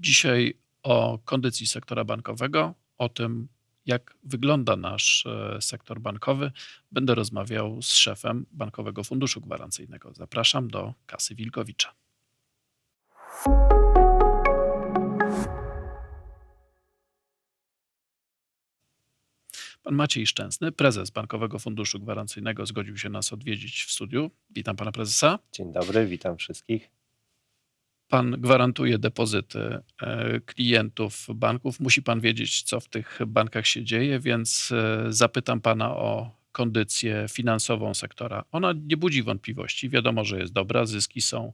Dzisiaj o kondycji sektora bankowego, o tym, jak wygląda nasz e, sektor bankowy, będę rozmawiał z szefem Bankowego Funduszu Gwarancyjnego. Zapraszam do kasy Wilkowicza. Pan Maciej Szczęsny, prezes Bankowego Funduszu Gwarancyjnego, zgodził się nas odwiedzić w studiu. Witam pana prezesa. Dzień dobry, witam wszystkich. Pan gwarantuje depozyty e, klientów banków. Musi pan wiedzieć, co w tych bankach się dzieje, więc e, zapytam pana o kondycję finansową sektora. Ona nie budzi wątpliwości. Wiadomo, że jest dobra, zyski są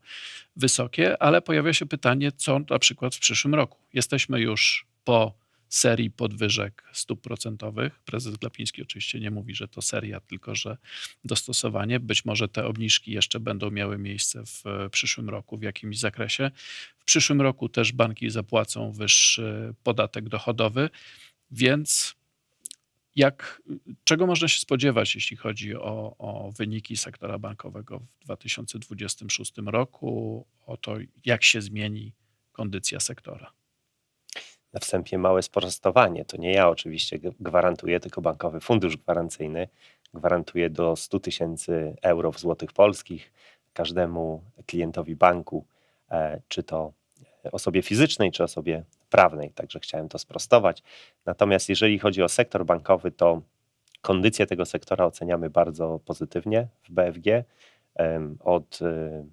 wysokie, ale pojawia się pytanie, co na przykład w przyszłym roku. Jesteśmy już po serii podwyżek stóp procentowych. Prezes Glapiński oczywiście nie mówi, że to seria, tylko że dostosowanie. Być może te obniżki jeszcze będą miały miejsce w przyszłym roku w jakimś zakresie. W przyszłym roku też banki zapłacą wyższy podatek dochodowy, więc jak, czego można się spodziewać, jeśli chodzi o, o wyniki sektora bankowego w 2026 roku, o to, jak się zmieni kondycja sektora? Na wstępie małe sprostowanie. To nie ja oczywiście gwarantuję, tylko Bankowy Fundusz Gwarancyjny gwarantuje do 100 tysięcy euro w złotych polskich każdemu klientowi banku, e, czy to osobie fizycznej, czy osobie prawnej. Także chciałem to sprostować. Natomiast jeżeli chodzi o sektor bankowy, to kondycję tego sektora oceniamy bardzo pozytywnie w BFG. Od e,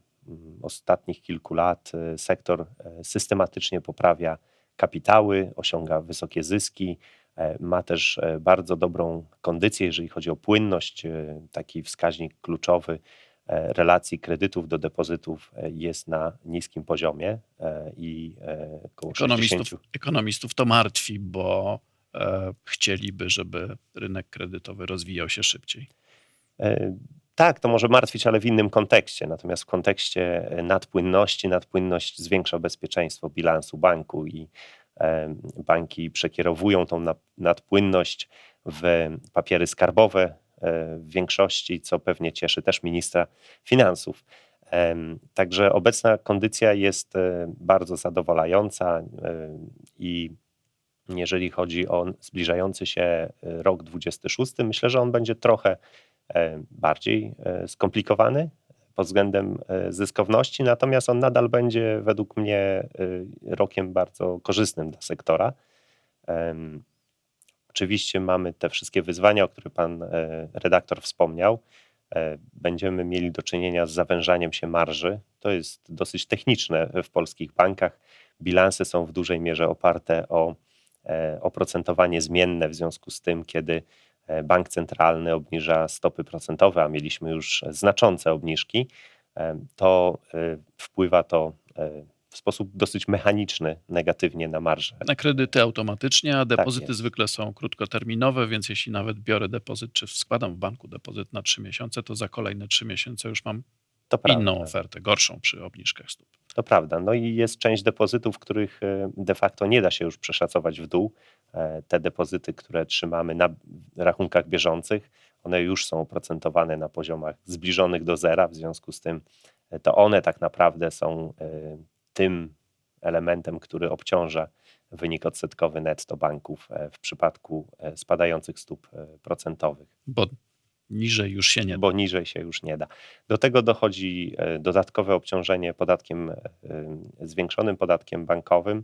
ostatnich kilku lat e, sektor systematycznie poprawia kapitały, osiąga wysokie zyski, e, ma też e, bardzo dobrą kondycję, jeżeli chodzi o płynność. E, taki wskaźnik kluczowy relacji kredytów do depozytów jest na niskim poziomie i około ekonomistów, 60... ekonomistów to martwi, bo chcieliby, żeby rynek kredytowy rozwijał się szybciej. Tak, to może martwić, ale w innym kontekście. Natomiast w kontekście e, nadpłynności, nadpłynność zwiększa bezpieczeństwo bilansu banku i e, banki przekierowują tą nadpłynność w papiery skarbowe e, w większości, co pewnie cieszy też ministra finansów. Także obecna kondycja jest bardzo zadowalająca i jeżeli chodzi o zbliżający się rok 26, myślę, że on będzie trochę bardziej e, skomplikowany pod względem e, zyskowności, natomiast on nadal będzie według mnie rokiem bardzo korzystnym dla sektora. Oczywiście mamy te wszystkie wyzwania, o których pan redaktor wspomniał. Będziemy mieli do czynienia z zawężaniem się marży. To jest dosyć techniczne w polskich bankach. Bilanse są w dużej mierze oparte o oprocentowanie zmienne, w związku z tym, kiedy E, bank centralny obniża stopy procentowe, a mieliśmy już znaczące obniżki, e, to e, wpływa to w sposób dosyć mechaniczny negatywnie na marżę. Na kredyty automatycznie, a depozyty tak zwykle są krótkoterminowe, więc jeśli nawet biorę depozyt, czy składam w banku depozyt na 3 miesiące, to za kolejne 3 miesiące już mam inną ofertę, gorszą przy obniżkach stóp. To prawda. No i jest część depozytów, których de facto nie da się już przeszacować w dół. E, te depozyty, które trzymamy na rachunkach bieżących, one już są oprocentowane na poziomach zbliżonych do zera, w związku z tym e, to one tak naprawdę są e, tym elementem, który obciąża wynik odsetkowy netto banków w przypadku spadających stóp procentowych. Bo Niżej już się nie da. Bo niżej się już nie da. Do tego dochodzi e, dodatkowe obciążenie podatkiem, e, zwiększonym podatkiem bankowym.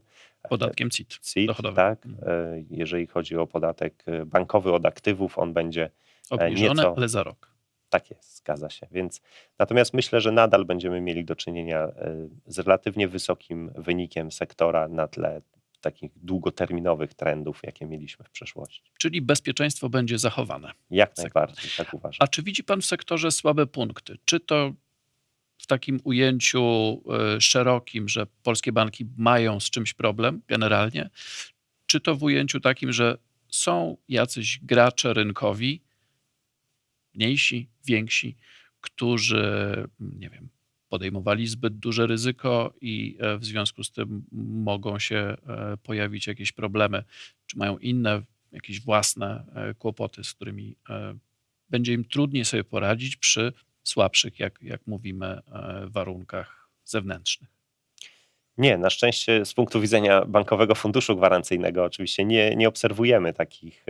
Podatkiem CIT. CIT dochodowym. tak. Mhm. Jeżeli chodzi o podatek bankowy od aktywów, on będzie obniżony, nieco, ale za rok. Tak jest, zgadza się. Więc natomiast myślę, że nadal będziemy mieli do czynienia z relatywnie wysokim wynikiem sektora na tle takich długoterminowych trendów, jakie mieliśmy w przeszłości. Czyli bezpieczeństwo będzie zachowane. Jak najbardziej, tak uważam. A czy widzi Pan w sektorze słabe punkty? Czy to w takim ujęciu y, szerokim, że polskie banki mają z czymś problem generalnie, czy to w ujęciu takim, że są jacyś gracze rynkowi, mniejsi, więksi, którzy, nie wiem, podejmowali zbyt duże ryzyko i e, w związku z tym mogą się e, pojawić jakieś problemy, czy mają inne, jakieś własne e, kłopoty, z którymi będzie im trudniej sobie poradzić przy słabszych, jak, jak mówimy, warunkach zewnętrznych. Nie, na szczęście z punktu widzenia Bankowego Funduszu Gwarancyjnego oczywiście nie, nie obserwujemy takich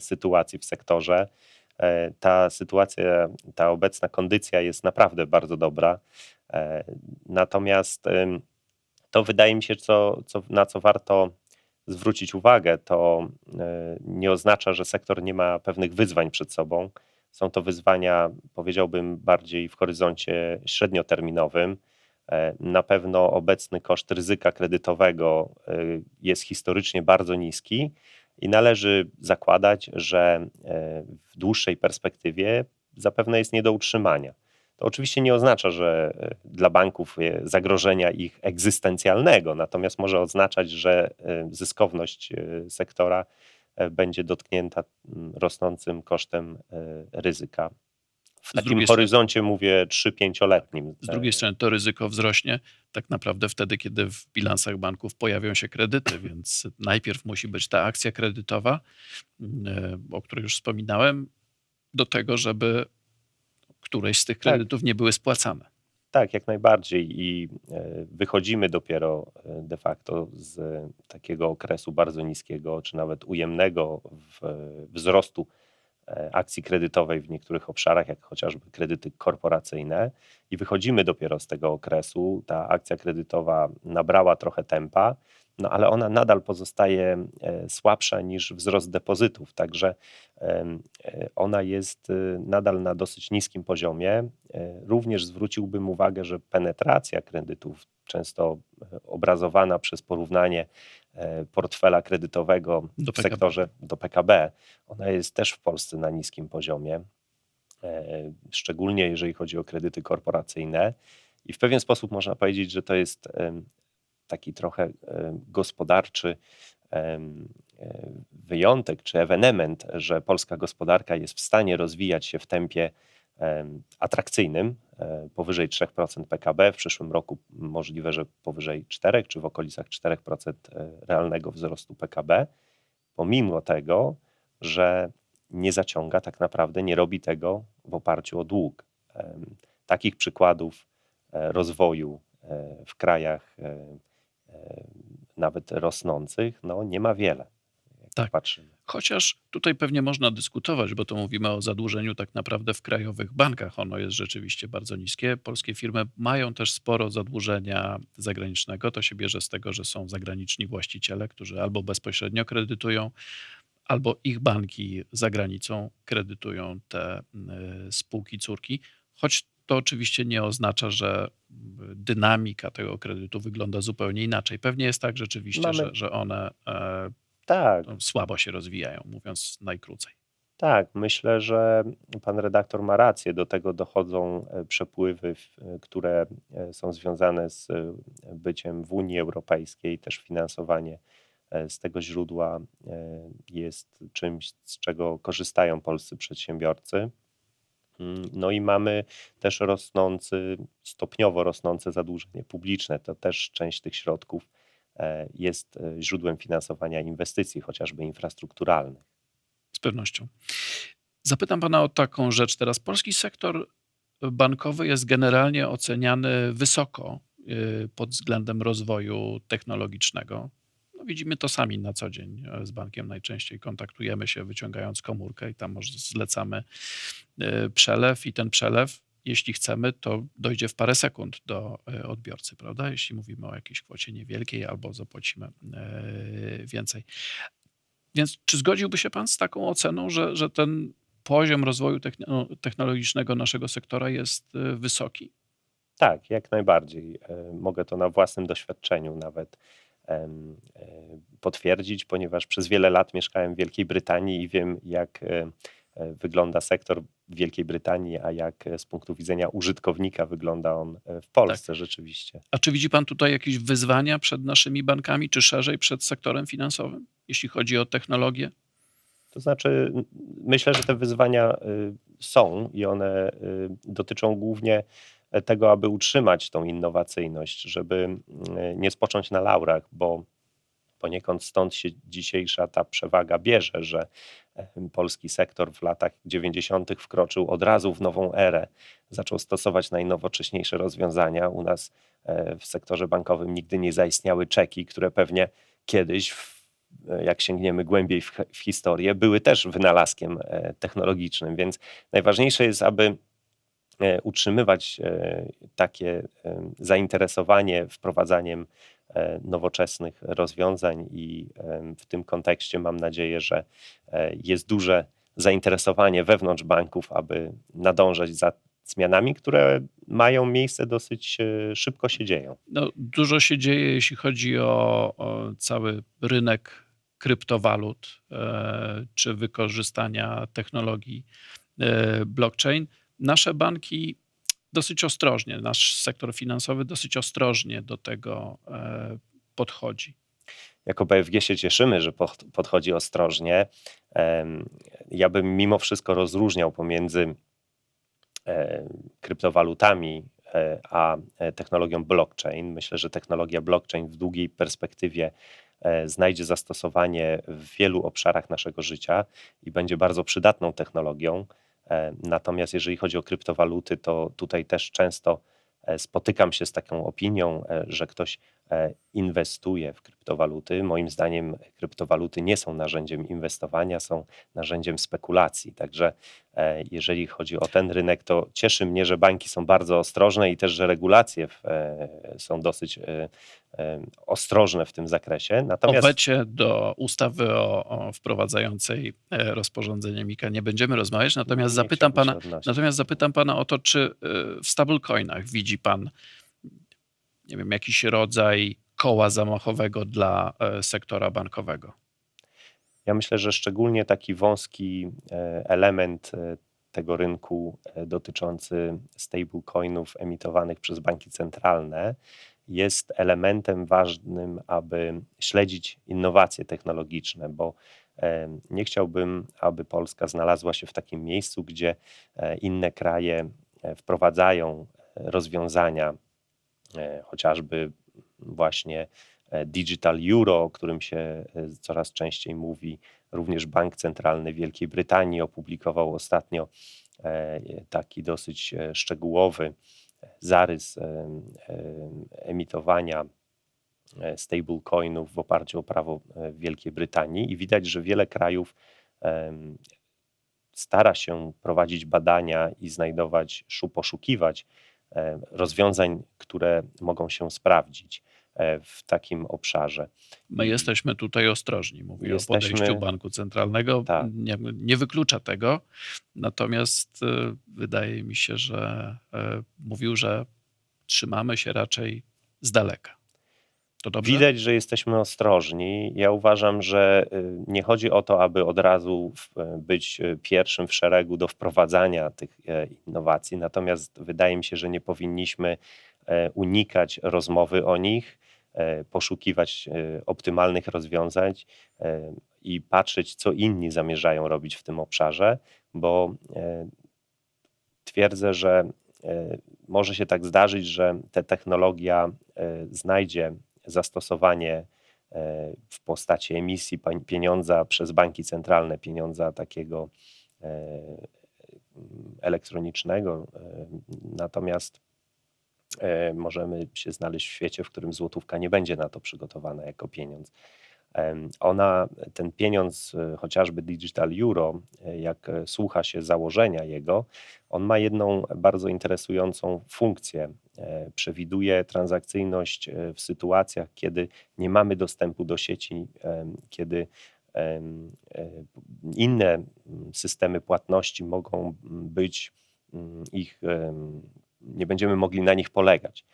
sytuacji w sektorze. E, ta sytuacja, ta obecna kondycja jest naprawdę bardzo dobra. E, natomiast to wydaje mi się, co, co, na co warto zwrócić uwagę, to e, nie oznacza, że sektor nie ma pewnych wyzwań przed sobą. Są to wyzwania, powiedziałbym, bardziej w horyzoncie średnioterminowym. Na pewno obecny koszt ryzyka kredytowego jest historycznie bardzo niski i należy zakładać, że e, w dłuższej perspektywie zapewne jest nie do utrzymania. To oczywiście nie oznacza, że e, dla banków e, zagrożenia ich egzystencjalnego, natomiast może oznaczać, że zyskowność sektora będzie dotknięta rosnącym kosztem ryzyka. W takim strony- horyzoncie mówię 3-5-letnim. Z drugiej strony to ryzyko wzrośnie tak naprawdę wtedy, kiedy w bilansach banków pojawią się kredyty, więc najpierw musi być ta akcja kredytowa, mm, o której już wspominałem, do tego, żeby któreś z tych Tak. kredytów nie były spłacane. Tak, jak najbardziej. I e, wychodzimy dopiero e, de facto z e, takiego okresu bardzo niskiego, czy nawet ujemnego wzrostu e, akcji kredytowej w niektórych obszarach, jak chociażby kredyty korporacyjne. I wychodzimy dopiero z tego okresu. Ta akcja kredytowa nabrała trochę tempa, no ale ona nadal pozostaje e, słabsza niż wzrost depozytów. Także e, ona jest e, nadal na dosyć niskim poziomie. E, Również zwróciłbym uwagę, że penetracja kredytów, często e, obrazowana przez porównanie e, portfela kredytowego Do w sektorze do PKB, ona jest też w Polsce na niskim poziomie, e, szczególnie jeżeli chodzi o kredyty korporacyjne. I w pewien sposób można powiedzieć, że to jest taki trochę gospodarczy e, wyjątek czy ewenement, że polska gospodarka jest w stanie rozwijać się w tempie em, atrakcyjnym, e, powyżej 3% PKB. W przyszłym roku możliwe, że powyżej 4 czy w okolicach 4% e, realnego wzrostu PKB, pomimo tego, że nie zaciąga tak naprawdę, nie robi tego w oparciu o dług. Takich przykładów e, rozwoju w krajach nawet rosnących, no nie ma wiele. Tak. patrzymy. Chociaż tutaj pewnie można dyskutować, bo to mówimy o zadłużeniu tak naprawdę w krajowych bankach. Ono jest rzeczywiście bardzo niskie. Polskie firmy mają też sporo zadłużenia zagranicznego. To się bierze z tego, że są zagraniczni właściciele, którzy albo bezpośrednio kredytują, albo ich banki za granicą kredytują te y, spółki córki. Choć to oczywiście nie oznacza, że y, dynamika tego kredytu wygląda zupełnie inaczej. Pewnie jest tak rzeczywiście, Mamy- że, że one e, Tak, słabo się rozwijają, mówiąc najkrócej. Tak, myślę, że pan redaktor ma rację. Do tego dochodzą e, przepływy, e, które e, są związane z byciem w Unii Europejskiej. Też finansowanie z tego źródła jest czymś, z czego korzystają polscy przedsiębiorcy. Mm, No i mamy też rosnący, stopniowo rosnące zadłużenie publiczne. To też część tych środków jest e, źródłem finansowania inwestycji, chociażby infrastrukturalnych. Z pewnością. Zapytam pana o taką rzecz teraz. Polski sektor bankowy jest generalnie oceniany wysoko y, pod względem rozwoju technologicznego. No widzimy to sami na co dzień. e, Z bankiem najczęściej kontaktujemy się wyciągając komórkę i tam może zlecamy przelew i ten przelew, jeśli chcemy, to dojdzie w parę sekund do y, odbiorcy, prawda? Jeśli mówimy o jakiejś kwocie niewielkiej albo zapłacimy y, więcej. Więc czy zgodziłby się Pan z taką oceną, że, że ten poziom rozwoju techno- technologicznego naszego sektora jest y, wysoki? Tak, jak najbardziej. E, Mogę to na własnym doświadczeniu nawet e, potwierdzić, ponieważ przez wiele lat mieszkałem w Wielkiej Brytanii i wiem, jak e, e, wygląda sektor Wielkiej Brytanii, a jak z punktu widzenia użytkownika wygląda on e, w Polsce rzeczywiście. A czy widzi Pan tutaj jakieś wyzwania przed naszymi bankami, czy szerzej przed sektorem finansowym, jeśli chodzi o technologię? To znaczy, myślę, że te wyzwania y, są i one y, dotyczą głównie e, tego, aby utrzymać tą innowacyjność, żeby nie spocząć na laurach, bo poniekąd stąd się dzisiejsza ta przewaga bierze, że polski sektor w latach 90. wkroczył od razu w nową erę, zaczął stosować najnowocześniejsze rozwiązania. U nas e, w sektorze bankowym nigdy nie zaistniały czeki, które pewnie kiedyś, e, jak sięgniemy głębiej w, historię, były też wynalazkiem e, technologicznym. Więc najważniejsze jest, aby utrzymywać takie zainteresowanie wprowadzaniem nowoczesnych rozwiązań i e, w tym kontekście mam nadzieję, że e, jest duże zainteresowanie wewnątrz banków, aby nadążać za zmianami, które mają miejsce dosyć e, szybko się dzieją. No, dużo się dzieje, jeśli chodzi o, o cały rynek kryptowalut e, czy wykorzystania technologii e, blockchain. Nasze banki dosyć ostrożnie, nasz sektor finansowy dosyć ostrożnie do tego e, podchodzi. Jako BFG się cieszymy, że pod- podchodzi ostrożnie. Ja bym mimo wszystko rozróżniał pomiędzy e, kryptowalutami e, a technologią blockchain. Myślę, że technologia blockchain w długiej perspektywie znajdzie zastosowanie w wielu obszarach naszego życia i będzie bardzo przydatną technologią. E, Natomiast jeżeli chodzi o kryptowaluty, to tutaj też często e, spotykam się z taką opinią, e, że ktoś inwestuje w kryptowaluty. Moim zdaniem kryptowaluty nie są narzędziem inwestowania, są narzędziem spekulacji. Także e, jeżeli chodzi o ten rynek, to cieszy mnie, że banki są bardzo ostrożne i też, że regulacje w, e, są dosyć e, e, ostrożne w tym zakresie. O Natomiast wecie do ustawy o, o wprowadzającej e, rozporządzenie MiKA nie będziemy rozmawiać, natomiast zapytam pana. Natomiast zapytam pana o to, czy w stablecoinach widzi pan, nie wiem, jakiś rodzaj koła zamachowego dla e, sektora bankowego? Ja myślę, że szczególnie taki wąski e, element e, tego rynku dotyczący stablecoinów emitowanych przez banki centralne jest elementem ważnym, aby śledzić innowacje technologiczne, bo nie chciałbym, aby Polska znalazła się w takim miejscu, gdzie inne kraje wprowadzają rozwiązania, chociażby właśnie e, Digital Euro, o którym się e, coraz częściej mówi. Również Bank Centralny Wielkiej Brytanii opublikował ostatnio e, taki dosyć e, szczegółowy zarys e, e, emitowania e, stablecoinów w oparciu o prawo e, Wielkiej Brytanii i widać, że wiele krajów stara się prowadzić badania i znajdować, szu- poszukiwać e, rozwiązań, które mogą się sprawdzić e, w takim obszarze. My jesteśmy tutaj ostrożni, mówię Jesteśmy- o podejściu Banku Centralnego. Tak. Nie, nie wyklucza tego, natomiast e, wydaje mi się, że e, mówił, że trzymamy się raczej z daleka. Widać, że jesteśmy ostrożni. Ja uważam, że y, nie chodzi o to, aby od razu y, być y, pierwszym w szeregu do wprowadzania tych e, innowacji, natomiast wydaje mi się, że nie powinniśmy e, unikać rozmowy o nich, e, poszukiwać optymalnych rozwiązań i patrzeć, co inni zamierzają robić w tym obszarze, bo twierdzę, że może się tak zdarzyć, że ta technologia znajdzie zastosowanie e, w postaci emisji pieniądza przez banki centralne, pieniądza takiego e, elektronicznego. e, Natomiast możemy się znaleźć w świecie, w którym złotówka nie będzie na to przygotowana jako pieniądz. Ona, ten pieniądz, e, chociażby Digital Euro, e, jak e, słucha się założenia jego, on ma jedną bardzo interesującą funkcję. Przewiduje transakcyjność w sytuacjach, kiedy nie mamy dostępu do sieci, kiedy inne systemy płatności mogą być ich, nie będziemy mogli na nich polegać.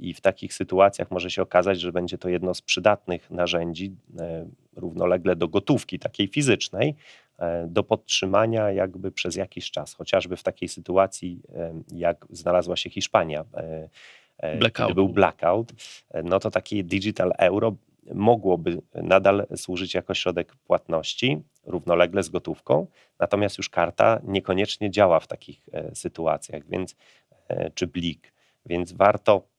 I w takich sytuacjach może się okazać, że będzie to jedno z przydatnych narzędzi, e, równolegle do gotówki takiej fizycznej, e, do podtrzymania jakby przez jakiś czas, chociażby w takiej sytuacji, jak znalazła się Hiszpania, e, kiedy Blackoutu. był blackout, no to takie digital euro mogłoby nadal służyć jako środek płatności, równolegle z gotówką, natomiast już karta niekoniecznie działa w takich sytuacjach, więc czy blik, więc warto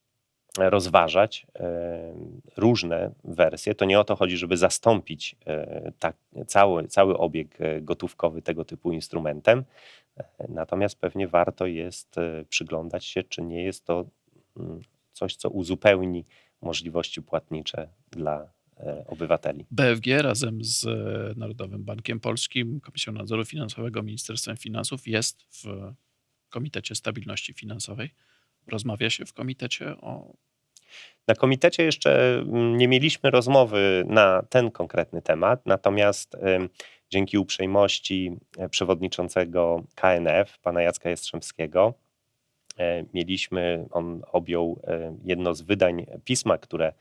rozważać e, różne wersje. To nie o to chodzi, żeby zastąpić e, tak, cały, cały obieg e, gotówkowy tego typu instrumentem. Natomiast pewnie warto jest przyglądać się, czy nie jest to mm, coś, co uzupełni możliwości płatnicze dla obywateli. BFG razem z Narodowym Bankiem Polskim, Komisją Nadzoru Finansowego, Ministerstwem Finansów jest w Komitecie Stabilności Finansowej. Rozmawia się w komitecie o. Na komitecie jeszcze mm, nie mieliśmy rozmowy na ten konkretny temat, natomiast dzięki uprzejmości e, przewodniczącego KNF, pana Jacka Jastrzębskiego, e, mieliśmy, on objął e, jedno z wydań pisma, które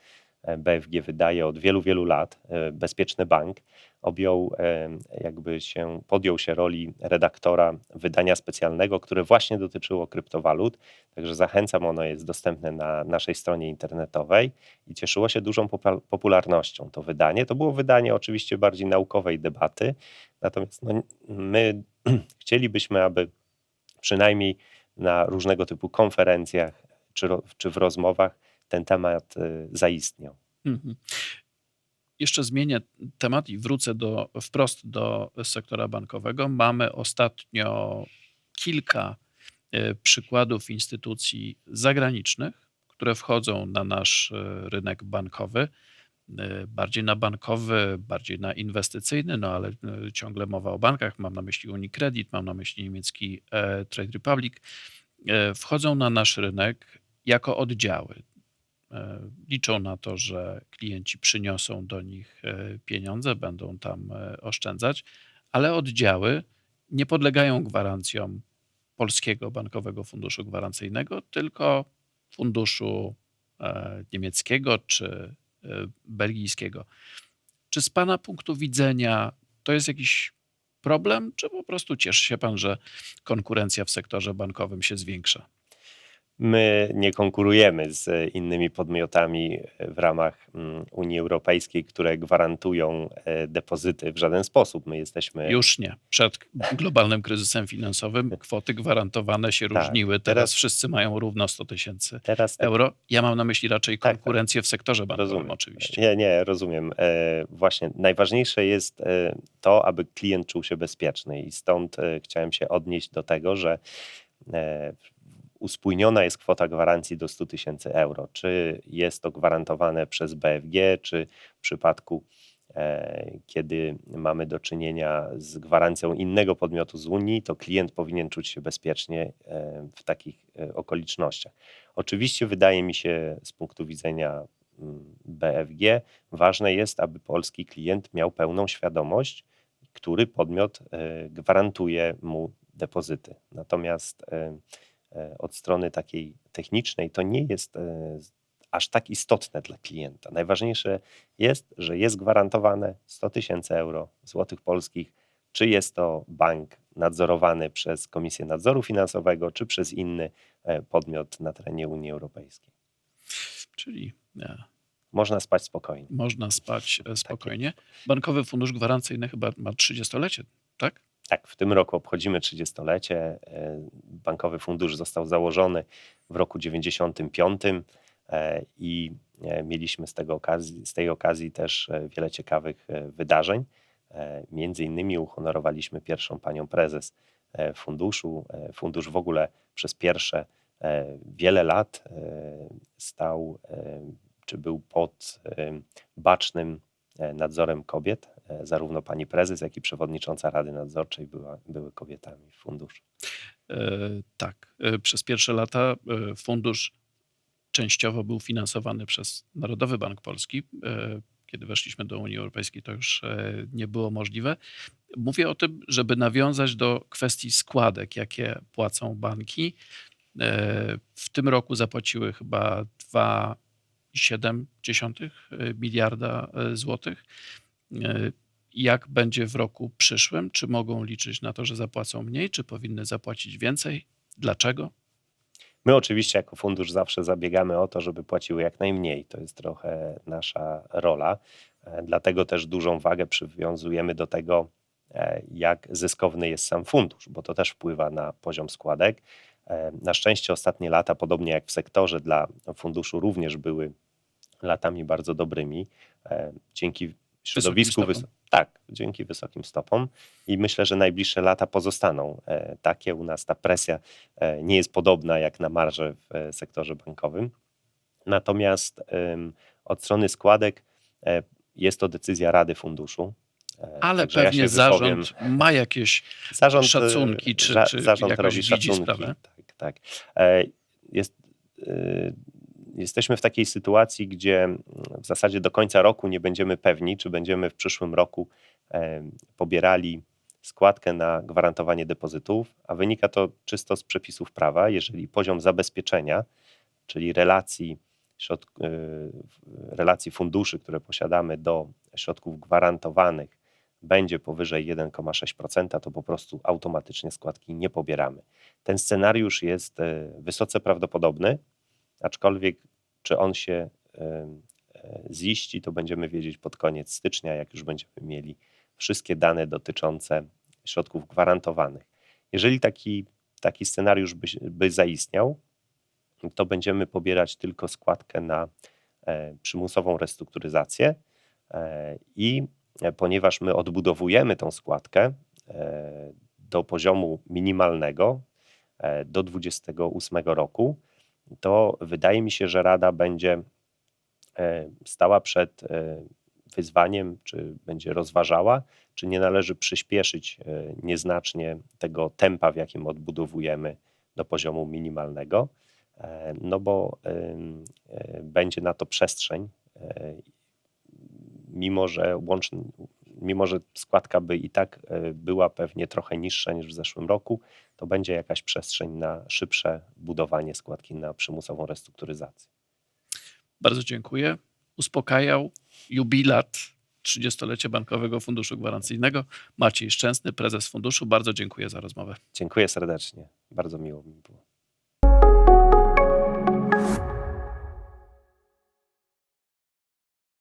BFG wydaje od wielu, wielu lat, Bezpieczny Bank, objął, e, jakby się, podjął się roli redaktora wydania specjalnego, które właśnie dotyczyło kryptowalut. Także zachęcam, ono jest dostępne na naszej stronie internetowej i cieszyło się dużą popularnością to wydanie. To było wydanie oczywiście bardziej naukowej debaty, natomiast no, my chcielibyśmy, aby przynajmniej na różnego typu konferencjach czy, czy w rozmowach ten temat y, zaistniał. Mhm. Jeszcze zmienię temat i wrócę do, wprost do sektora bankowego. Mamy ostatnio kilka e, przykładów instytucji zagranicznych, które wchodzą na nasz e, rynek bankowy. e, Bardziej na bankowy, bardziej na inwestycyjny, no ale ciągle mowa o bankach. Mam na myśli Unicredit, mam na myśli niemiecki Trade Republic. Wchodzą na nasz rynek jako oddziały. E, Liczą na to, że klienci przyniosą do nich e, pieniądze, będą tam e, oszczędzać, ale oddziały nie podlegają gwarancjom Polskiego Bankowego Funduszu Gwarancyjnego, tylko funduszu niemieckiego czy belgijskiego. Czy z Pana punktu widzenia to jest jakiś problem, czy po prostu cieszy się Pan, że konkurencja w sektorze bankowym się zwiększa? My nie konkurujemy z innymi podmiotami w ramach mm, Unii Europejskiej, które gwarantują e, depozyty w żaden sposób. My jesteśmy. Już nie. Przed globalnym kryzysem finansowym kwoty gwarantowane się Tak, różniły. Teraz, teraz- wszyscy mają równo 100 tysięcy Teraz te euro. Ja mam na myśli raczej Tak, tak. konkurencję w sektorze bankowym Rozumiem. oczywiście. Nie, nie, rozumiem. E, właśnie najważniejsze jest e, to, aby klient czuł się bezpieczny i stąd chciałem się odnieść do tego, że uspójniona jest kwota gwarancji do 100 tysięcy euro. Czy jest to gwarantowane przez BFG, czy w przypadku e, kiedy mamy do czynienia z gwarancją innego podmiotu z Unii, to klient powinien czuć się bezpiecznie e, w takich e, okolicznościach. Oczywiście wydaje mi się z punktu widzenia mm, BFG ważne jest, aby polski klient miał pełną świadomość, który podmiot gwarantuje mu depozyty. Natomiast od strony takiej technicznej to nie jest e, aż tak istotne dla klienta. Najważniejsze jest, że jest gwarantowane 100 tysięcy euro złotych polskich, czy jest to bank nadzorowany przez Komisję Nadzoru Finansowego, czy przez inny e, podmiot na terenie Unii Europejskiej. Czyli nie, Można spać spokojnie. można spać e, spokojnie. Bankowy Fundusz Gwarancyjny chyba ma 30-lecie, tak? Tak, w tym roku obchodzimy 30-lecie. E, Bankowy fundusz został założony w roku 95 e, i e, mieliśmy z, tego okazji, z tej okazji też wiele ciekawych wydarzeń. Między innymi uhonorowaliśmy pierwszą panią prezes funduszu. Fundusz w ogóle przez pierwsze wiele lat stał, czy był pod bacznym nadzorem kobiet. E, Zarówno pani prezes, jak i przewodnicząca Rady Nadzorczej była, były kobietami w funduszu. E, tak. E, Przez pierwsze lata fundusz częściowo był finansowany przez Narodowy Bank Polski. Kiedy weszliśmy do Unii Europejskiej, to już nie było możliwe. Mówię o tym, żeby nawiązać do kwestii składek, jakie płacą banki. W tym roku zapłaciły chyba 2,7 miliarda złotych. Jak będzie w roku przyszłym? Czy mogą liczyć na to, że zapłacą mniej, czy powinny zapłacić więcej? Dlaczego? My oczywiście jako fundusz zawsze zabiegamy o to, żeby płaciły jak najmniej. To jest trochę nasza rola. E, Dlatego też dużą wagę przywiązujemy do tego, e, jak zyskowny jest sam fundusz, bo to też wpływa na poziom składek. E, Na szczęście ostatnie lata, podobnie jak w sektorze, dla funduszu również były latami bardzo dobrymi. Dzięki środowisku. tak, dzięki wysokim stopom. I myślę, że najbliższe lata pozostaną e, takie. U nas ta presja e, nie jest podobna jak na marże w e, sektorze bankowym. Natomiast od strony składek jest to decyzja Rady Funduszu. Ale także ja pewnie wypowiem. zarząd ma jakieś Zarząd, szacunki, czy- za- czy zarząd robi szacunki. sprawę? Tak, tak. Jest, jesteśmy w takiej sytuacji, gdzie mm, w zasadzie do końca roku nie będziemy pewni, czy będziemy w przyszłym roku pobierali składkę na gwarantowanie depozytów, a wynika to czysto z przepisów prawa. Jeżeli poziom zabezpieczenia, czyli relacji, e, relacji funduszy, które posiadamy do środków gwarantowanych, będzie powyżej 1,6%, to po prostu automatycznie składki nie pobieramy. Ten scenariusz jest e, wysoce prawdopodobny, aczkolwiek czy on się e, ziści, to będziemy wiedzieć pod koniec stycznia, jak już będziemy mieli wszystkie dane dotyczące środków gwarantowanych. Jeżeli taki, taki scenariusz by, by zaistniał, to będziemy pobierać tylko składkę na e, przymusową restrukturyzację e, i ponieważ my odbudowujemy tą składkę do poziomu minimalnego do 28 roku, to wydaje mi się, że Rada będzie e, stała przed e, wyzwaniem, czy będzie rozważała, czy nie należy przyspieszyć e, nieznacznie tego tempa, w jakim odbudowujemy do poziomu minimalnego, no bo będzie na to przestrzeń, mimo że łączny, mimo że składka by i tak e, była pewnie trochę niższa niż w zeszłym roku, to będzie jakaś przestrzeń na szybsze budowanie składki na przymusową restrukturyzację. Bardzo dziękuję. Uspokajał jubilat 30-lecie Bankowego Funduszu Gwarancyjnego. Maciej Szczęsny, prezes funduszu. Bardzo dziękuję za rozmowę. Dziękuję serdecznie. Bardzo miło mi było.